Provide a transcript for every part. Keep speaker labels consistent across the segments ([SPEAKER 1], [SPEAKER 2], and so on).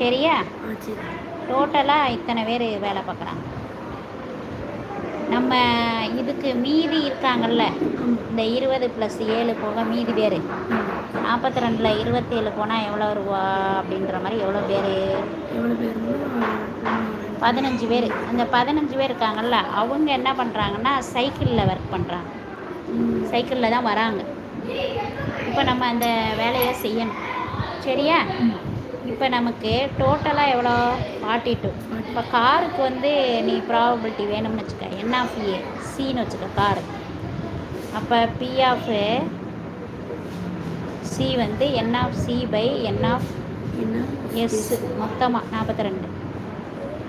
[SPEAKER 1] சரியா? டோட்டலாக இத்தனை பேர் வேலை பார்க்குறாங்க. நம்ம இதுக்கு மீதி இருக்காங்கல்ல இந்த இருபது ப்ளஸ் ஏழு போக மீதி பேர். நாற்பத்தி ரெண்டில் இருபத்தேழு போனால் எவ்வளோ ரூபா அப்படின்ற மாதிரி எவ்வளோ பேர்? பதினஞ்சு பேர். அந்த பதினஞ்சு பேர் இருக்காங்கல்ல அவங்க என்ன பண்ணுறாங்கன்னா சைக்கிளில் ஒர்க் பண்ணுறாங்க சைக்கிளில் தான் வராங்க. இப்போ நம்ம அந்த வேலையை செய்யணும். சரியா? இப்போ நமக்கு டோட்டலாக எவ்வளோ ஃபார்ட்டி டூ இப்போ காருக்கு வந்து நீ ப்ராபபிலிட்டி வேணும்னு வச்சுக்க. என் ஆஃப் ஏ சின்னு வச்சுக்க காரு அப்போ பி ஆஃப் சி வந்து N of C by N of S மொத்தமாக நாற்பத்தி ரெண்டு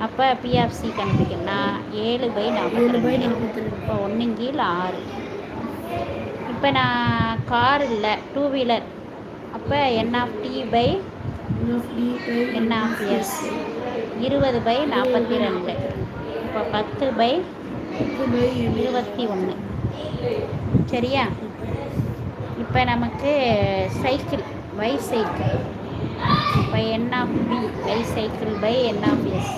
[SPEAKER 1] அப்போ பி ஆஃப் சி கண்டுபிடிக்கணும்னா ஏழு பை நாற்பத்தி
[SPEAKER 2] ஏழு பை நாற்பத்தி ரெண்டு
[SPEAKER 1] இப்போ ஒன்றும் கீழ் ஆறு. இப்போ நான் கார் இல்லை டூ வீலர் அப்போ N of T by
[SPEAKER 2] N of
[SPEAKER 1] S இருபது பை நாற்பத்தி ரெண்டு. இப்போ பத்து பை
[SPEAKER 2] பத்து பை
[SPEAKER 1] இருபத்தி ஒன்று சரியா? இப்போ நமக்கு சைக்கிள் பை சைக்கிள் இப்போ N of B by cycle by N of S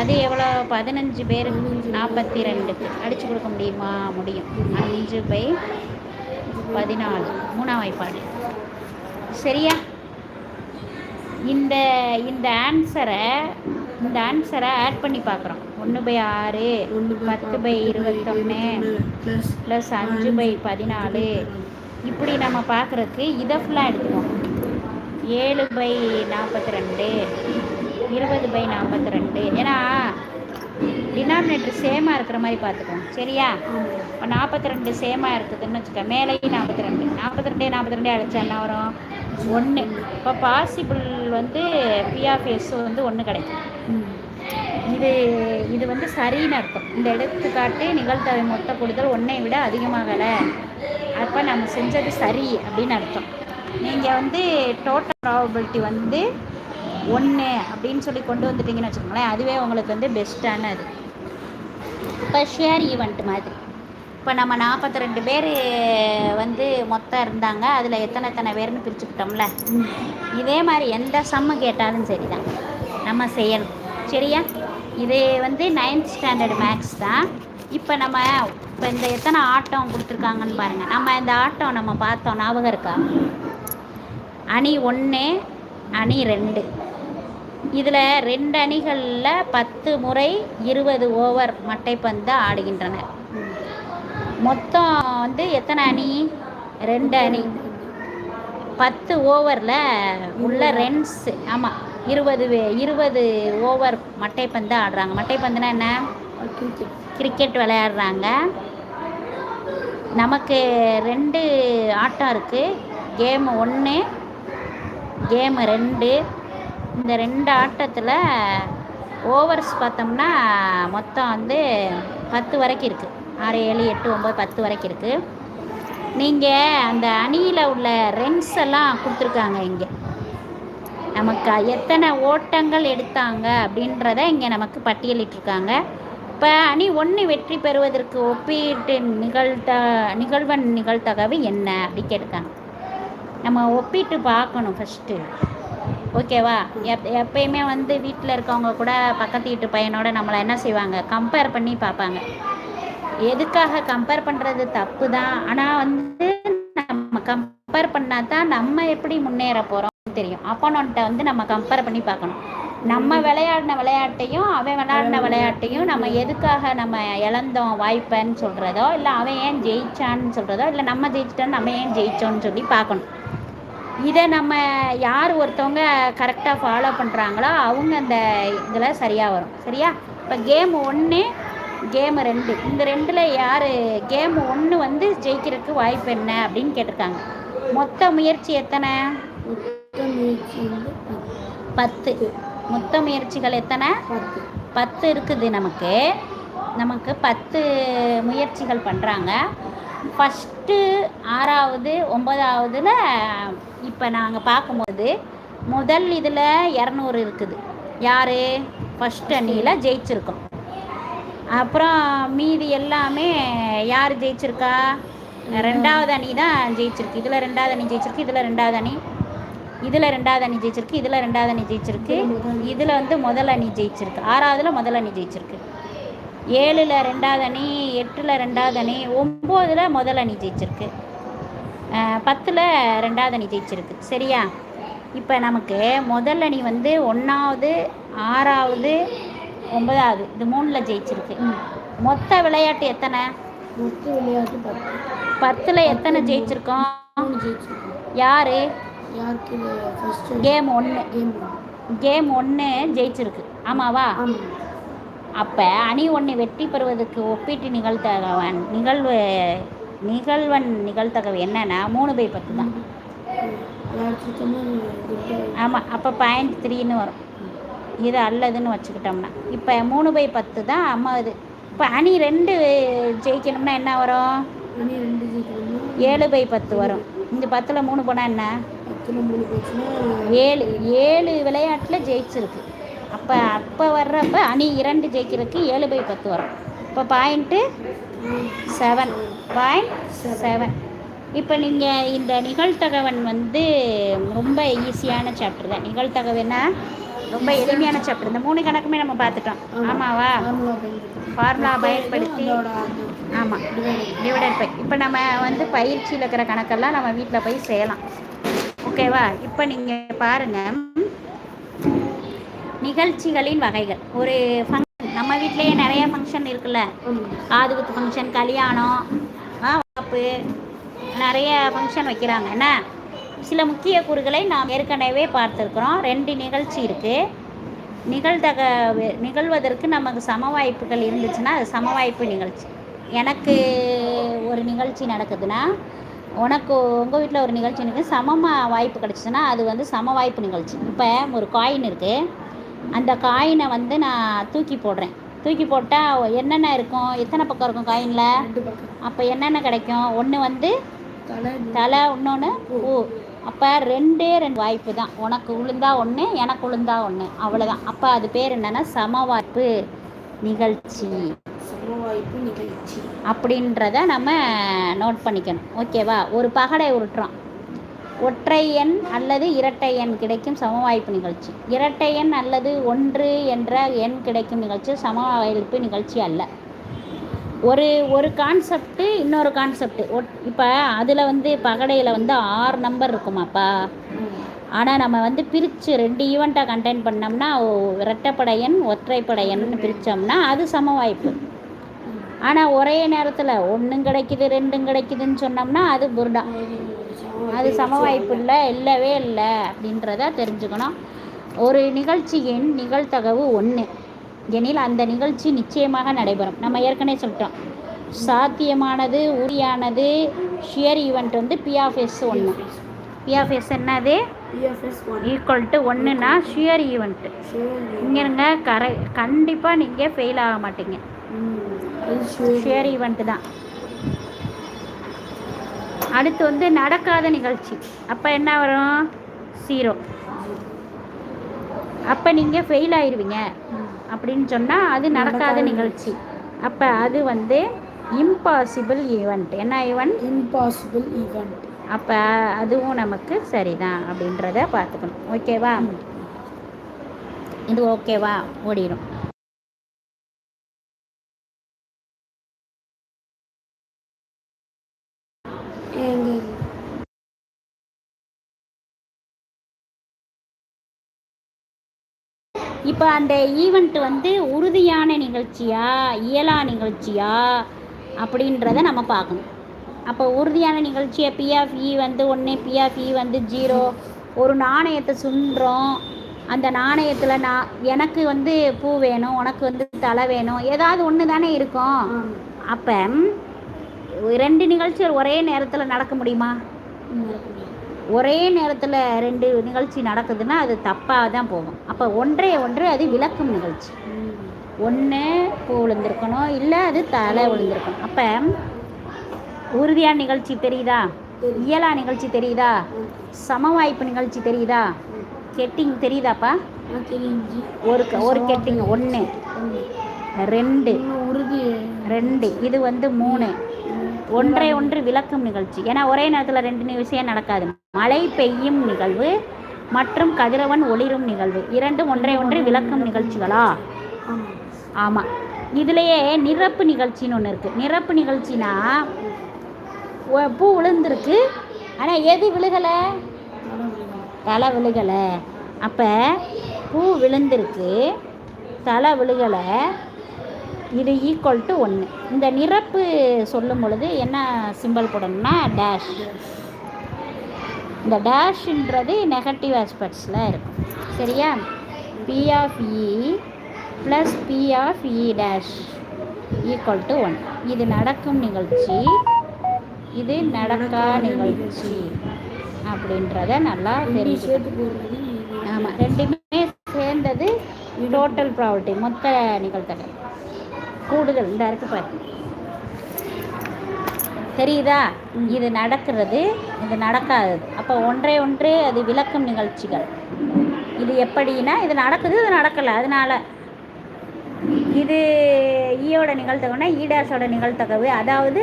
[SPEAKER 1] அது எவ்வளோ பதினஞ்சு பேர் நாற்பத்தி ரெண்டுக்கு. அடித்து கொடுக்க முடியுமா? முடியும். அஞ்சு பை பதினாலு. மூணாம் வாய்ப்பாடு. சரியா? இந்த இந்த ஆன்சரை இந்த ஆன்சரை ஆட் பண்ணி பார்க்குறோம். ஒன்று பை ஆறு
[SPEAKER 2] ஒன்று
[SPEAKER 1] பத்து பை இருபத்தொன்று
[SPEAKER 2] ப்ளஸ்
[SPEAKER 1] அஞ்சு பை பதினாலு. இப்படி நம்ம பார்க்குறதுக்கு இதை ஃபுல்லாக எடுத்துக்கோம் ஏழு பை நாற்பத்தி ரெண்டு இருபது பை நாற்பத்தி ரெண்டு ஏன்னா டினாமினேட்டர் சேமாக இருக்கிற மாதிரி பார்த்துக்கோம் சரியா? இப்போ நாற்பத்தி ரெண்டு சேமாக இருக்குதுன்னு வச்சுக்க மேலேயும் நாற்பத்தி ரெண்டு நாற்பத்தி ரெண்டே நாற்பத்தி ரெண்டே அழைச்சா என்ன வரும்? ஒன்று இப்போ பாசிபிள் வந்து பிஆஃப்எஸ் வந்து ஒன்று கிடைக்கும். இது இது வந்து சரின்னு அர்த்தம். இந்த எடுத்துக்காட்டு நிகழ்தகவை மொத்த கூடுதல் ஒன்றை விட அதிகமாகலை அப்போ நம்ம செஞ்சது சரி அப்படின்னு அர்த்தம். நீங்கள் வந்து டோட்டல் ப்ராபபிலிட்டி வந்து ஒன்று அப்படின்னு சொல்லி கொண்டு வந்துட்டீங்கன்னு வச்சுக்கோங்களேன் அதுவே உங்களுக்கு வந்து பெஸ்ட்டானது இப்போ ஷேர் ஈவெண்ட் மாதிரி. இப்போ நம்ம நாற்பத்தி ரெண்டு பேர் வந்து மொத்தம் இருந்தாங்க. அதில் எத்தனை எத்தனை பேர்னு பிரிச்சுக்கிட்டோம்ல. இதே மாதிரி எந்த சம்மு கேட்டாலும் சரி தான் நம்ம செய்யணும். சரியா? இது வந்து நைன்த் ஸ்டாண்டர்ட் மேக்ஸ் தான். இப்போ நம்ம இப்போ இந்த எத்தனை ஆட்டம் கொடுத்துருக்காங்கன்னு பாருங்கள் நம்ம இந்த ஆட்டம் நம்ம பார்த்தோம். ஞாபகம் இருக்கா? அணி ஒன்று அணி ரெண்டு. இதில் ரெண்டு அணிகளில் பத்து முறை இருபது ஓவர் மட்டைப்பந்து ஆடுகின்றனர். மொத்தம் வந்து எத்தனை அணி? ரெண்டு அணி பத்து ஓவரில் உள்ள ரன்ஸ் ஆமாம் இருபது இருபது ஓவர் மட்டைப்பந்து ஆடுறாங்க. மட்டைப்பந்துனா என்ன?
[SPEAKER 2] கிரிக்கெட்
[SPEAKER 1] விளையாடுறாங்க. நமக்கு ரெண்டு ஆட்டம் இருக்குது கேம் ஒன்று கேமு ரெண்டு. இந்த ரெண்டு ஆட்டத்தில் ஓவர்ஸ் பார்த்தோம்னா மொத்தம் வந்து பத்து வரைக்கும் இருக்குது ஆறு ஏழு எட்டு ஒம்பது பத்து வரைக்கும் இருக்குது நீங்கள் அந்த அணியில் உள்ள ரன்ஸ் எல்லாம் கொடுத்துருக்காங்க இங்கே. நமக்கு எத்தனை ஓட்டங்கள் எடுத்தாங்க அப்படின்றத இங்கே நமக்கு பட்டியலிட்டிருக்காங்க. இப்போ அணி ஒன்று வெற்றி பெறுவதற்கு ஒப்பீட்டு நிகழ்த்த நிகழ்வன் நிகழ்த்தகவு என்ன அப்படி கேட்டிருக்காங்க. நம்ம ஒப்பிட்டு பார்க்கணும் ஃபஸ்ட்டு ஓகேவா? எப் எப்பயுமே வந்து வீட்டில் இருக்கவங்க கூட பக்கத்து வீட்டு பையனோட நம்மளை என்ன செய்வாங்க? கம்பேர் பண்ணி பார்ப்பாங்க. எதுக்காக கம்பேர் பண்ணுறது தப்பு தான் ஆனால் வந்து நம்ம கம்பேர் பண்ணால் தான் நம்ம எப்படி முன்னேற போகிறோம் தெரியும். அப்போனோன்ட்ட வந்து நம்ம கம்பேர் பண்ணி பார்க்கணும். நம்ம விளையாடின விளையாட்டையும் அவன் விளையாடின விளையாட்டையும் நம்ம எதுக்காக நம்ம இழந்தோம் வாய்ப்பேன்னு சொல்கிறதோ இல்லை அவன் ஏன் ஜெயிச்சான்னு சொல்கிறதோ இல்லை நம்ம ஜெயிச்சிட்டோன்னு நம்ம ஏன் ஜெயிச்சோன்னு சொல்லி பார்க்கணும். இதை நம்ம யார் ஒருத்தவங்க கரெக்டாக ஃபாலோ பண்ணுறாங்களோ அவங்க அந்த இதில் சரியாக வரும். சரியா? இப்போ கேம் ஒன்று கேம் ரெண்டு. இந்த ரெண்டில் யார் கேம் ஒன்று வந்து ஜெயிக்கிறதுக்கு வாய்ப்பு என்ன அப்படின்னு கேட்டிருக்காங்க. மொத்த முயற்சி எத்தனை?
[SPEAKER 2] பத்து.
[SPEAKER 1] மொத்த முயற்சிகள் எத்தனை?
[SPEAKER 2] பத்து.
[SPEAKER 1] இருக்குது நமக்கு. நமக்கு பத்து முயற்சிகள் பண்ணுறாங்க ஃபஸ்ட்டு ஆறாவது ஒன்பதாவதுல இப்போ நாங்கள் பார்க்கும்போது முதல் இதில் இரநூறு இருக்குது. யார்? ஃபஸ்ட் அணியில் ஜெயிச்சிருக்கோம். அப்புறம் மீதி எல்லாமே யார் ஜெயிச்சிருக்கா? ரெண்டாவது அணி தான் ஜெயிச்சிருக்கு. இதில் ரெண்டாவது அணி ஜெயிச்சிருக்கு இதில் ரெண்டாவது அணி. இதில் ரெண்டாவது அணி ஜெயிச்சிருக்கு இதில் ரெண்டாவது அணி ஜெயிச்சிருக்கு. இதில் வந்து முதல் அணி ஜெயிச்சிருக்கு. ஆறாவதுல முதல் அணி ஜெயிச்சிருக்கு. ஏழில் ரெண்டாவது அணி எட்டில் ரெண்டாவது அணி ஒம்போதில் முதல் அணி ஜெயிச்சிருக்கு. பத்தில் ரெண்டாவது அணி ஜெயிச்சிருக்கு. சரியா? இப்போ நமக்கு முதல் அணி வந்து ஒன்றாவது ஆறாவது ஒன்பதாவது இது மூணில் ஜெயிச்சிருக்கு மொத்த விளையாட்டு எத்தனை
[SPEAKER 2] மொத்த விளையாட்டு பத்து
[SPEAKER 1] பத்தில் எத்தனை ஜெயிச்சிருக்கோம் யார்
[SPEAKER 2] யாருக்கு
[SPEAKER 1] கேம் ஒன்று
[SPEAKER 2] கேம்
[SPEAKER 1] கேம் ஒன்று ஜெயிச்சிருக்கு ஆமாவா அப்போ அணி ஒன்று வெற்றி பெறுவதற்கு ஒப்பீட்டு நிகழ்த்தகவன் நிகழ்வு நிகழ்வன் நிகழ்த்தகவு என்னன்னா மூணு பை பத்து தான் ஆமாம் அப்போ பாயிண்ட் த்ரீன்னு வரும் இது அல்லதுன்னு வச்சுக்கிட்டோம்னா. இப்போ மூணு பை பத்து தான் அம்மா இது இப்போ அணி ரெண்டு ஜெயிக்கணும்னா என்ன வரும்? ஏழு பை பத்து வரும். இந்த பத்தில் மூணு போனால் என்ன? ஏழு ஏழு விளையாட்டில் ஜெயிச்சிருக்கு. அப்போ அப்போ வர்றப்ப அணி இரண்டு ஜெயிக்கிறதுக்கு ஏழு பை பத்து வரும். இப்போ பாயிண்ட்டு செவன் பாயிண்ட் செவன் இப்போ நீங்கள் இந்த நிகழ்த்தகவன் வந்து ரொம்ப ஈஸியான சாப்டர் தான். நிகழ்த்தகவன்னா ரொம்ப எளிமையான சாப்டர் இந்த மூணு கணக்குமே நம்ம பார்த்துட்டோம். ஆமாவா?
[SPEAKER 2] ஃபார்முலா பயன்படுத்தி
[SPEAKER 1] ஆமாம் டிவைடட் பை இப்போ நம்ம வந்து பயிற்சியில் இருக்கிற கணக்கெல்லாம் நம்ம வீட்டில் போய் செய்யலாம். ஓகேவா? இப்போ நீங்கள் பாருங்கள் நிகழ்ச்சிகளின் வகைகள். ஒரு ஃபங்க்ஷன் நம்ம வீட்டிலேயே நிறைய ஃபங்க்ஷன் இருக்குல்ல?
[SPEAKER 2] ஆமாம்
[SPEAKER 1] காதுகுத்து ஃபங்க்ஷன் கல்யாணம் வளர்ப்பு நிறைய ஃபங்க்ஷன் வைக்கிறாங்க. என்ன? சில முக்கிய கூறுகளை நாம் ஏற்கனவே பார்த்துருக்குறோம். ரெண்டு நிகழ்ச்சி இருக்குது நிகழ்தக நிகழ்வதற்கு நமக்கு சம வாய்ப்புகள் இருந்துச்சுன்னா அது சம வாய்ப்பு நிகழ்ச்சி. எனக்கு ஒரு நிகழ்ச்சி நடக்குதுன்னா உனக்கு உங்கள் வீட்டில் ஒரு நிகழ்ச்சி இருக்குது சமமாக வாய்ப்பு கிடச்சிச்சுன்னா அது வந்து சம வாய்ப்பு நிகழ்ச்சி. இப்போ ஒரு காயின் இருக்குது அந்த காயினை வந்து நான் தூக்கி போடுறேன். தூக்கி போட்டால் என்னென்ன இருக்கும்? எத்தனை பக்கம் இருக்கும் காயினில் அப்போ என்னென்ன கிடைக்கும்? ஒன்று வந்து
[SPEAKER 2] தலை
[SPEAKER 1] தலை இன்னொன்று பூ. அப்போ ரெண்டே ரெண்டு வாய்ப்பு தான். உனக்கு உளுந்தா ஒன்று எனக்கு உளுந்தா ஒன்று அவ்வளோதான் அப்போ அது பேர் என்னென்னா சம வாய்ப்பு நிகழ்ச்சி.
[SPEAKER 2] சம வாய்ப்பு நிகழ்ச்சி.
[SPEAKER 1] அப்படின்றத நம்ம நோட் பண்ணிக்கணும். ஓகேவா ஒரு பகடை உருட்டுறோம் ஒற்றை எண் அல்லது இரட்டை எண் கிடைக்கும் சமவாய்ப்பு நிகழ்ச்சி. இரட்டை எண் அல்லது ஒன்று என்ற எண் கிடைக்கும் நிகழ்ச்சி சமவாய்ப்பு நிகழ்ச்சி அல்ல. ஒரு ஒரு கான்செப்ட்டு இன்னொரு கான்செப்ட்டு ஒட் இப்போ அதில் வந்து பகடையில் வந்து ஆறு நம்பர் இருக்குமாப்பா? ஆனால் நம்ம வந்து பிரித்து ரெண்டு ஈவெண்ட்டாக கண்டெயின் பண்ணோம்னா இரட்டைப்படையன் ஒற்றைப்படையன்னு பிரித்தோம்னா அது சம வாய்ப்பு ஆனால் ஒரே நேரத்தில் ஒன்றும் கிடைக்குது ரெண்டும் கிடைக்குதுன்னு சொன்னோம்னா அது புருடா. அது சம வாய்ப்பு இல்லை இல்லவே இல்லை அப்படின்றத தெரிஞ்சுக்கணும். ஒரு நிகழ்ச்சியின் நிகழ்தகவு ஒன்று எனில் அந்த நிகழ்ச்சி நிச்சயமாக நடைபெறும். நம்ம ஏற்கனவே சொல்லிட்டோம். சாத்தியமானது உரியானது ஷியர் ஈவெண்ட் வந்து பிஆஃப்எஸ் ஒன்று என்னது?
[SPEAKER 2] P F S one
[SPEAKER 1] equal to ஒன்றுனா ஷியர் ஈவெண்ட்டு இங்கே இருங்க கரை கண்டிப்பாக நீங்கள் ஃபெயில் ஆக மாட்டீங்க. ஷியர் ஈவெண்ட்டு தான். அடுத்து வந்து நடக்காத நிகழ்ச்சி. அப்போ என்ன வரும்? ஜீரோ அப்போ நீங்கள் ஃபெயில் ஆயிடுவீங்க அப்படின்னு சொன்னால் அது நடக்காத நிகழ்ச்சி. அப்போ அது வந்து இம்பாசிபிள் ஈவெண்ட் என்ன ஈவெண்ட்
[SPEAKER 2] இம்பாசிபிள் ஈவெண்ட்
[SPEAKER 1] அப்போ அதுவும் நமக்கு சரிதான் அப்படின்றத பார்த்துக்கணும். ஓகேவா இது ஓகேவா ஓடிடும் இப்போ அந்த ஈவெண்ட் வந்து உறுதியான நிகழ்ச்சியா இயலா நிகழ்ச்சியா அப்படின்றத நம்ம பார்க்கணும். அப்போ உறுதியான நிகழ்ச்சியை பிஎஃப்இ வந்து ஒன்று பிஎஃப்இ வந்து ஜீரோ ஒரு நாணயத்தை சுண்டுறோம் அந்த நாணயத்தில் நான் எனக்கு வந்து பூ வேணும் உனக்கு வந்து தலை வேணும் ஏதாவது ஒன்று தானே இருக்கும் அப்போ ரெண்டு நிகழ்ச்சிகள் ஒரே நேரத்தில் நடக்க முடியுமா? ஒரே நேரத்தில் ரெண்டு நிகழ்ச்சி நடக்குதுன்னா அது தப்பாக தான் போகும். அப்போ ஒன்றே ஒன்று அது விளக்கும் நிகழ்ச்சி. ஒன்று பூ விழுந்திருக்கணும் இல்லை அது தலை விழுந்திருக்கணும். அப்போ உறுதியான நிகழ்ச்சி தெரியுதா? இயலா நிகழ்ச்சி தெரியுதா? சமவாய்ப்பு நிகழ்ச்சி தெரியுதா? கெட்டிங் தெரியுதாப்பா? ஒரு ஒரு கெட்டிங் ஒன்று ரெண்டு.
[SPEAKER 2] உறுதி.
[SPEAKER 1] ரெண்டு. இது வந்து மூணு. ஒன்றை ஒன்று விளக்கும் நிகழ்ச்சி. ஏன்னா ஒரே நேரத்தில் ரெண்டு விஷயம் நடக்காது. மழை பெய்யும் நிகழ்வு மற்றும் கதிரவன் ஒளிரும் நிகழ்வு. இரண்டும் ஒன்றை ஒன்று விளக்கும் நிகழ்ச்சிகளா?
[SPEAKER 2] ஆமாம்
[SPEAKER 1] இதுலேயே நிரப்பு நிகழ்ச்சின்னு ஒன்று இருக்குது நிரப்பு நிகழ்ச்சினா பூ விழுந்திருக்கு. ஆனால் எது விழுகலை? தலை விழுகலை. அப்போ பூ விழுந்திருக்கு. தலை விழுகலை. இது ஈக்குவல் டு ஒன்று இந்த நிரப்பு சொல்லும் பொழுது என்ன சிம்பல் போடணும்னா டேஷ் இந்த டேஷ்ன்றது நெகட்டிவ் ஆஸ்பெக்ட்ஸில் இருக்கும். சரியா? P of E plus P of E dash equal to one இது நடக்கும் நிகழ்ச்சி. இது நடக்கா நிகழ்ச்சி அப்படின்றத நல்லா
[SPEAKER 2] தெரிஞ்சுக்கணும்.
[SPEAKER 1] ஆமாம் ரெண்டுமே சேர்ந்தது டோட்டல் ப்ராபர்ட்டி மொத்த நிகழ்த்தகை கூடுதல் இந்த இருக்கு பாரு. தெரியுதா? இது நடக்கிறது இது நடக்காதது. அப்போ ஒன்றே ஒன்று அது விளக்கும் நிகழ்ச்சிகள். இது எப்படின்னா இது நடக்குது இது நடக்கலை. அதனால இது ஈயோட நிகழ்த்தகவுனா ஈ டேஷோட நிகழ்த்தகவு. அதாவது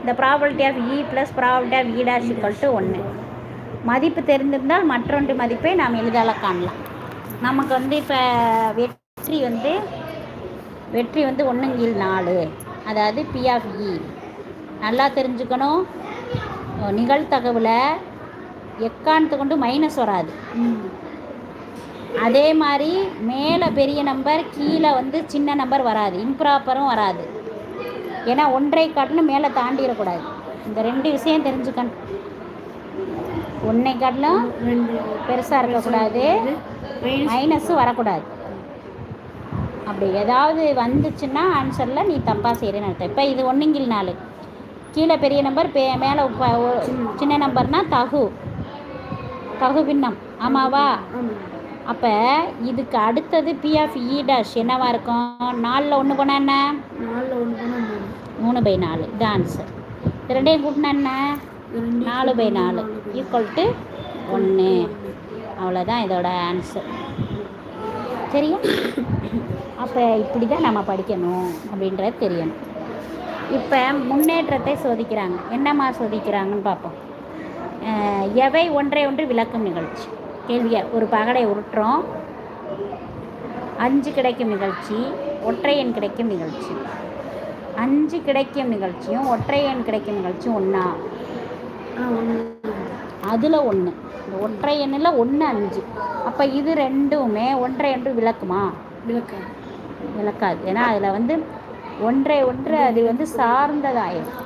[SPEAKER 1] இந்த property of E plus property of E dash equal to ஒன்று மதிப்பு தெரிந்திருந்தால் மற்றொன்று மதிப்பை நாம் எளிதாக காணலாம். நமக்கு வந்து இப்போ வெற்றி வந்து வெற்றி வந்து ஒன்றுங்கீழ் நாலு. அதாவது பி ஆஃப் இ நல்லா தெரிஞ்சுக்கணும். அஹ் நிகழ்தகவில் எக்காரணத்தை கொண்டு மைனஸ் வராது. அதே மாதிரி மேலே பெரிய நம்பர் கீழே வந்து சின்ன நம்பர் வராது. இம்ப்ராப்பரும் வராது. ஏன்னா ஒன்றை காட்டிலும் மேலே தாண்டிடக்கூடாது. இந்த ரெண்டு விஷயம் தெரிஞ்சுக்கணும். ஒன்றை காட்டிலும் பெருசாக இருக்கக்கூடாது.
[SPEAKER 2] மைனஸ்
[SPEAKER 1] மைனஸும் வரக்கூடாது. அப்படி ஏதாவது வந்துச்சுன்னா ஆன்சரில் நீ தப்பாக செய்கிறேன்னு அர்த்தம். இப்போ இது ஒன்றுங்கில் நாலு. கீழே பெரிய நம்பர் பே மேலே சின்ன நம்பர்னா தகு. தகு பின்னம். ஆமாவா? அப்போ இதுக்கு அடுத்தது பி ஆஃப் இ டேஷ் என்னவா இருக்கும்? நாலில் ஒன்று போனால் என்ன?
[SPEAKER 2] நாலில் ஒன்று போனால் மூணு.
[SPEAKER 1] பை நாலு. இது ஆன்சர் ரெண்டையும் கூட்டினா என்ன? நாலு பை நாலு. ஈக்குவல் டு ஒன்று அவ்வளோதான் இதோட ஆன்சர் சரியா? அப்போ இப்படி தான் நம்ம படிக்கணும் அப்படின்றது தெரியணும். இப்போ முன்னேற்றத்தை சோதிக்கிறாங்க. என்னம்மா சோதிக்கிறாங்கன்னு பார்ப்போம். எவை ஒன்றை ஒன்று விளக்கும் நிகழ்ச்சி? கேள்வியை ஒரு பகடை உருட்டுறோம். அஞ்சு கிடைக்கும் நிகழ்ச்சி ஒற்றையன் கிடைக்கும் நிகழ்ச்சி. அஞ்சு கிடைக்கும் நிகழ்ச்சியும் ஒற்றையன் கிடைக்கும் நிகழ்ச்சியும் ஒன்றா அதில் ஒன்று இந்த ஒற்றை எண்ணில் ஒன்று அஞ்சு. அப்போ இது ரெண்டுமே ஒன்றை என்று விளக்குமா?
[SPEAKER 2] விளக்கு
[SPEAKER 1] விளக்காது ஏன்னா அதில் வந்து ஒன்றை ஒன்று அது வந்து சார்ந்ததாயிரும்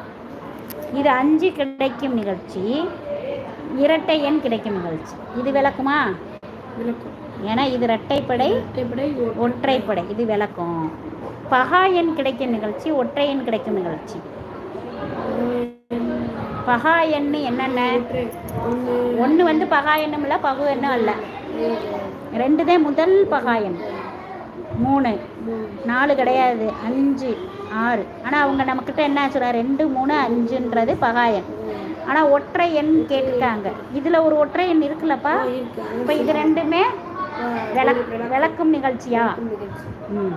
[SPEAKER 1] இது அஞ்சு கிடைக்கும் நிகழ்ச்சி இரட்டை எண் கிடைக்கும் நிகழ்ச்சி. இது விளக்குமா?
[SPEAKER 2] விளக்கம்.
[SPEAKER 1] ஏன்னா இது இரட்டைப்படை ஒற்றைப்படை. இது விளக்கும். பகா எண் கிடைக்கும் நிகழ்ச்சி ஒற்றை எண் கிடைக்கும் நிகழ்ச்சி. பகா எண்ணு என்னென்ன?
[SPEAKER 2] ஒன்று
[SPEAKER 1] வந்து பகா எண்ணும் இல்லை பகு எண்ணும் அல்ல. ரெண்டு தான் முதல் பகா எண். மூணு. நாலு கிடையாது அஞ்சு ஆறு. ஆனால் அவங்க நம்மக்கிட்ட என்ன சொல்கிறாங்க ரெண்டு மூணு அஞ்சுன்றது பகா எண் ஆனால் ஒற்றை எண் கேட்டுட்டாங்க இதில் ஒரு ஒற்றை எண் இருக்குல்லப்பா.
[SPEAKER 2] இருக்கு.
[SPEAKER 1] இப்போ இது ரெண்டுமே விளக் விளக்கும் நிகழ்ச்சியா?
[SPEAKER 2] நிகழ்ச்சி.
[SPEAKER 1] ம்.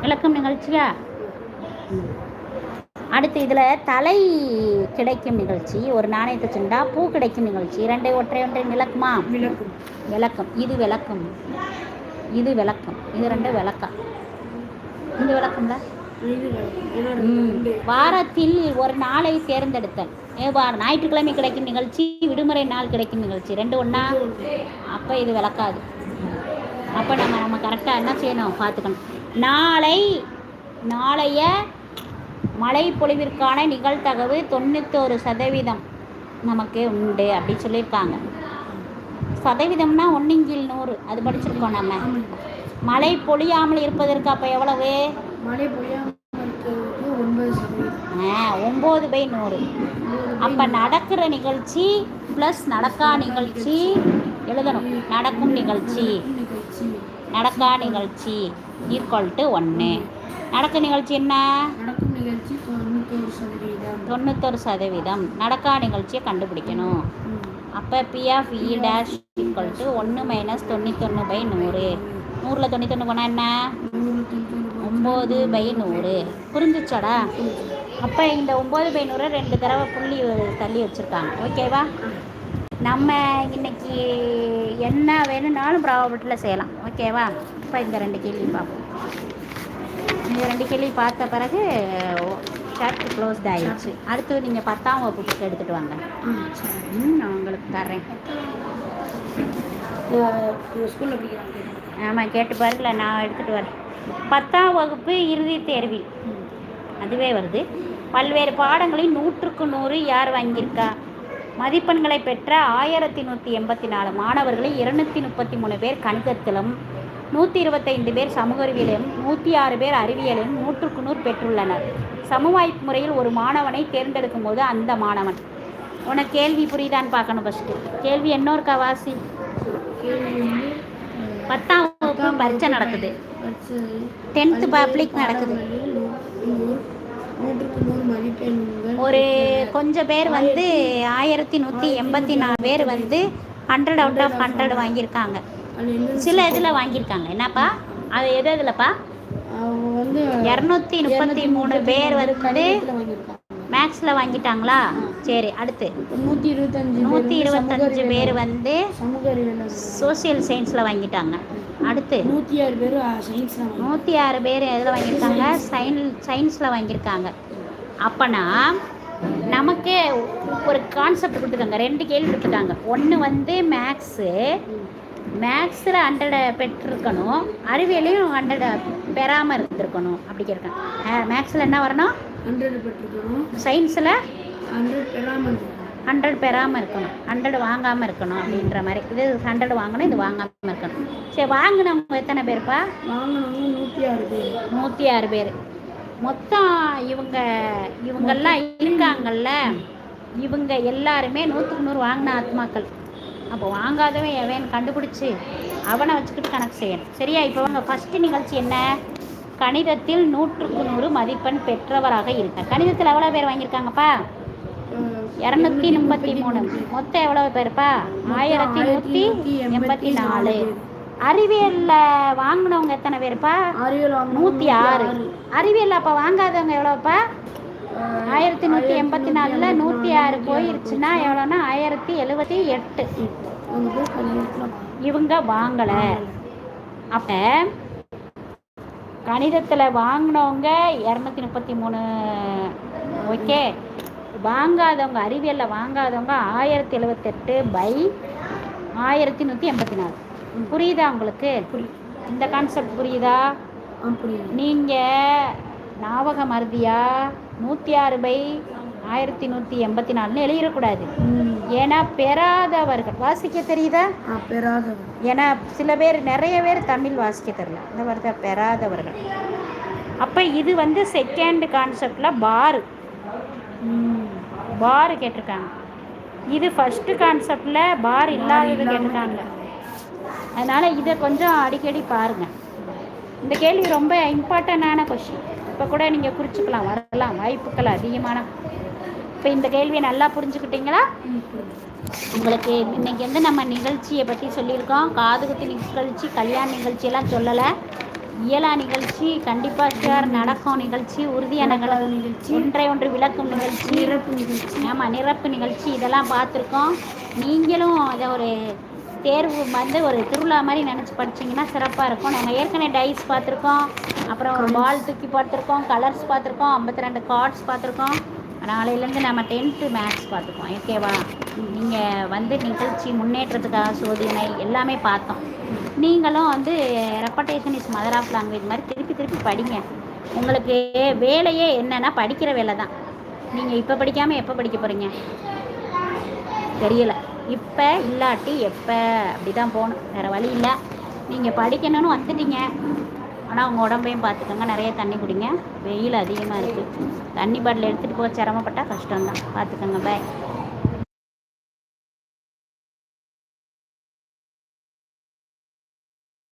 [SPEAKER 2] விளக்கம்
[SPEAKER 1] நிகழ்ச்சியா. அடுத்து இதில் தலை கிடைக்கும் நிகழ்ச்சி ஒரு நாணயத்தை சென்றா பூ கிடைக்கும் நிகழ்ச்சி. இரண்டை ஒற்றை ஒன்றை விளக்குமா
[SPEAKER 2] விளக்கம்.
[SPEAKER 1] விளக்கம். இது விளக்கம். இது விளக்கம். இது ரெண்டு விளக்கம் இந்த விளக்கம்ல?
[SPEAKER 2] இது விளக்கம்
[SPEAKER 1] வாரத்தில் ஒரு நாளை தேர்ந்தெடுத்தல். ஞாயிற்றுக்கிழமை கிடைக்கும் நிகழ்ச்சி விடுமுறை நாள் கிடைக்கும் நிகழ்ச்சி. ரெண்டு ஒன்றா அப்போ இது விளக்காது. அப்போ நம்ம நம்ம கரெக்டாக என்ன செய்யணும்? பார்த்துக்கணும். நாளை நாளைய மழை பொழிவிற்கான நிகழ்த்தகவு தொண்ணூத்தோரு சதவீதம் நமக்கு உண்டு அப்படி சொல்லியிருக்காங்க. சதவீதம்னா ஒன்றுங்கில் நூறு. அது படிச்சிருக்கோம் நம்ம மழை பொழியாமல் இருப்பதற்கு அப்போ எவ்வளவு?
[SPEAKER 2] மழை
[SPEAKER 1] ஒம்பது பை நூறு. அப்போ நடக்கிற நிகழ்ச்சி ப்ளஸ் நடக்கா நிகழ்ச்சி எழுதணும். நடக்கும் நிகழ்ச்சி. நடக்கா நிகழ்ச்சி ஈக்குவல் டு ஒன்று நடக்க நிகழ்ச்சி என்ன?
[SPEAKER 2] தொண்ணூத்தோரு சதவீதம்.
[SPEAKER 1] நடக்கா நிகழ்ச்சியை கண்டுபிடிக்கணும். அப்போ P of E dash equal to ஒன்று மைனஸ் தொண்ணூத்தொன்று பை நூறு. நூறில் தொண்ணூத்தொன்று போனால் என்ன? ஒம்பது பை நூறு. புரிஞ்சிச்சாடா? அப்போ இந்த ஒம்பது பை நூறு ரெண்டு தடவை புள்ளி தள்ளி வச்சுருக்காங்க. ஓகேவா நம்ம இன்னைக்கு என்ன வேணும்னாலும் ப்ராபர்ட்டியில் செய்யலாம். ஓகேவா இப்போ இந்த ரெண்டு கேள்வி பார்ப்போம். இந்த ரெண்டு கேள்வி பார்த்த பிறகு சாப்டர் க்ளோஸ்ட் ஆயிடுச்சு. அடுத்து நீங்கள் பத்தாம் வகுப்பு புக் எடுத்துகிட்டு வாங்க. நான் உங்களுக்கு
[SPEAKER 2] ஸ்கூலில் படிக்கிறாங்க
[SPEAKER 1] ஆமாம் கேட்டு பாருங்கள நான் எடுத்துகிட்டு வரேன். பத்தாம் வகுப்பு இறுதி தேர்வில். அதுவே வருது. பல்வேறு பாடங்களில் நூற்றுக்கு நூறு யார் வாங்கியிருக்கா? மதிப்பெண்களை பெற்ற ஆயிரத்தி நூற்றி எண்பத்தி நாலு மாணவர்களை இருநூத்தி முப்பத்தி மூணு பேர் கணிதத்திலும் நூற்றி இருபத்தைந்து பேர் சமூக அறிவியலிலும் நூற்றி ஆறு பேர் அறிவியலிலும் நூற்றுக்கு நூறு பெற்றுள்ளனர். சமவாய்ப்பு முறையில் ஒரு மாணவனை தேர்ந்தெடுக்கும் போது அந்த மாணவன். உனக்கு கேள்வி புரியுதான்னு பார்க்கணும் ஃபஸ்ட்டு கேள்வி இன்னொருக்கா வாசி? பத்தாம் வகுப்பு பரீட்சை நடக்குது. டென்த்து பப்ளிக் நடக்குது. ஒரு கொஞ்சம் பேர் வந்து ஆயிரத்தி நூற்றி எண்பத்தி நாலு பேர் வந்து ஹண்ட்ரட் அவுட் ஆஃப் ஹண்ட்ரட் வாங்கியிருக்காங்க. சில இதில் வாங்கியிருக்காங்க. என்னப்பா? அது எது எதுலப்பா
[SPEAKER 2] வந்து
[SPEAKER 1] இரநூத்தி முப்பத்தி மூணு பேர் வந்து மேக்ஸில் வாங்கிட்டாங்களா? சரி அடுத்து.
[SPEAKER 2] நூற்றி இருபத்தஞ்சு
[SPEAKER 1] நூற்றி இருபத்தஞ்சு பேர் வந்து
[SPEAKER 2] சமூக
[SPEAKER 1] சோஷியல் சயின்ஸில் வாங்கிட்டாங்க. அடுத்து.
[SPEAKER 2] நூற்றி ஆறு பேர் சயின்ஸில்
[SPEAKER 1] நூற்றி ஆறு பேர் எதில் வாங்கியிருக்காங்க? சயின் சயின்ஸில் வாங்கியிருக்காங்க. அப்போனா நமக்கு ஒரு கான்செப்ட் கொடுத்துருக்காங்க. ரெண்டு கேள்வி கொடுத்துருக்காங்க. ஒன்று வந்து மேக்ஸு மேக்ஸில் ஹண்ட்ரடை பெற்றிருக்கணும். அறிவியலையும் ஹண்ட்ரடை பெறாமல் இருந்திருக்கணும். அப்படி கேட்குறேன் மேக்ஸில் என்ன வரணும்?
[SPEAKER 2] ஹண்ட்ரட் பெற்றுக்கணும்
[SPEAKER 1] சயின்ஸில்
[SPEAKER 2] ஹண்ட்ரட் பெறாமல் இருக்கணும்
[SPEAKER 1] ஹண்ட்ரட் பெறாமல் இருக்கணும். ஹண்ட்ரட் வாங்காமல் இருக்கணும் அப்படின்ற மாதிரி. இது ஹண்ட்ரட் வாங்கணும் இது வாங்காமல் இருக்கணும். சரி வாங்கினவங்க எத்தனை பேர்ப்பா?
[SPEAKER 2] வாங்கினவங்க நூற்றி ஆறு பேர்.
[SPEAKER 1] நூற்றி ஆறு பேர். மொத்தம் இவங்க இவங்கெல்லாம் இருக்காங்கல்ல. இவங்க எல்லாருமே நூற்றுக்கு நூறு வாங்கின ஆத்மாக்கள். அப்போ வாங்காதவன் எவன் கண்டுபிடிச்சி அவனை வச்சுக்கிட்டு கணக்கு செய்யணும். சரியா? இப்போ வாங்க ஃபஸ்ட்டு நிகழ்ச்சி என்ன? கணிதத்தில் நூற்றுக்கு நூறு மதிப்பெண் பெற்றவராக இருக்க. கணிதத்தில் எவ்வளோ பேர் வாங்கியிருக்காங்கப்பா? இரநூத்தி முப்பத்தி மூணு. மொத்தம் எவ்வளோ பேருப்பா? ஆயிரத்தி நூற்றி எண்பத்தி நாலு. அறிவியலில் வாங்கினவங்க எத்தனை பேருப்பா? நூற்றி ஆறு. அறிவியல் அப்போ வாங்காதவங்க எவ்வளோப்பா ஆயிரத்தி நூற்றி எண்பத்தி நாலில் நூற்றி ஆறு போயிருச்சுன்னா எவ்வளோன்னா? ஆயிரத்தி எழுபத்தி எட்டு. இவங்க வாங்கலை. அப்போ கணிதத்தில் வாங்கினவங்க இரநூத்தி முப்பத்தி மூணு. ஓகே. வாங்காதவங்க அறிவியலில் வாங்காதவங்க ஆயிரத்தி எழுபத்தெட்டு பை ஆயிரத்தி நூற்றி எண்பத்தி நாலு. புரியுதா உங்களுக்கு? இந்த கான்செப்ட் புரியுதா?
[SPEAKER 2] புரியுது.
[SPEAKER 1] நீங்கள் ஞாபக மருதியா நூற்றி ஆறு பை ஆயிரத்தி நூற்றி எண்பத்தி நாலுன்னு எழுதிடக்கூடாது. ஏன்னா பெறாதவர்கள் வாசிக்க தெரியுதா?
[SPEAKER 2] பெறாதவர்
[SPEAKER 1] ஏன்னா சில பேர் நிறைய பேர் தமிழ் வாசிக்க தெரியல. இந்த வார்த்தை பெறாதவர்கள். அப்போ இது வந்து செகண்ட் கான்செப்டில் பாரு. பார் கேட்டிருக்காங்க. இது ஃபஸ்ட்டு கான்செப்டில் பார் இல்லாதது கேட்டிருக்காங்க. அதனால் இதை கொஞ்சம் அடிக்கடி பாருங்கள் இந்த கேள்வி ரொம்ப இம்பார்ட்டண்டான கொஷின் இப்போ கூட நீங்கள் குறிச்சுக்கலாம் வரலாம். வாய்ப்புகள் அதிகமான. இப்போ இந்த கேள்வியை நல்லா புரிஞ்சுக்கிட்டீங்களா? உங்களுக்கு இன்னைக்கு வந்து நம்ம நிகழ்ச்சியை பற்றி சொல்லியிருக்கோம். காதுகுத்து நிகழ்ச்சி கல்யாண நிகழ்ச்சியெல்லாம் சொல்லலை. இயலா நிகழ்ச்சி கண்டிப்பாக ஷுவர் நடக்கும் நிகழ்ச்சி உறுதியான
[SPEAKER 2] நிகழ்ச்சி.
[SPEAKER 1] ஒன்றை ஒன்று விளக்கும் நிகழ்ச்சி.
[SPEAKER 2] சிறப்பு நிகழ்ச்சி.
[SPEAKER 1] ஆமாம் நிரப்பு நிகழ்ச்சி. இதெல்லாம் பார்த்துருக்கோம். நீங்களும் இதை ஒரு தேர்வு வந்து ஒரு திருவிழா மாதிரி நினச்சி படிச்சீங்கன்னா சிறப்பாக இருக்கும். நாங்கள் ஏற்கனவே டைஸ் பார்த்துருக்கோம். அப்புறம் ஒரு பால் தூக்கி பார்த்துருக்கோம். கலர்ஸ் பார்த்துருக்கோம். ஐம்பத்தி ரெண்டு கார்ட்ஸ் பார்த்துருக்கோம். நாளையிலேருந்து நம்ம டென்த்து மேக்ஸ் பார்த்துருக்கோம். ஓகேவா நீங்கள் வந்து நிகழ்ச்சி முன்னேற்றத்துக்காக சோதனை எல்லாமே பார்த்தோம். நீங்களும் வந்து repetition is mother of language மாதிரி திருப்பி திருப்பி படிங்க. உங்களுக்கு வேலையே என்னன்னா படிக்கிற வேலை தான் நீங்கள் இப்போ படிக்காமல் எப்போ படிக்க போகிறீங்க தெரியல. இப்போ இல்லாட்டி எப்போ? அப்படி தான் போகணும். வேறு வழி இல்லை. நீங்கள் படிக்கணும்னு வந்துட்டீங்க. ஆனால் உங்கள் உடம்பையும் பார்த்துக்கோங்க நிறைய தண்ணி குடிங்க. வெயில் அதிகமாக இருக்குது தண்ணி பாட்டில் எடுத்துகிட்டு போக சிரமப்பட்டால் கஷ்டம்தான். பார்த்துக்கோங்க பாய்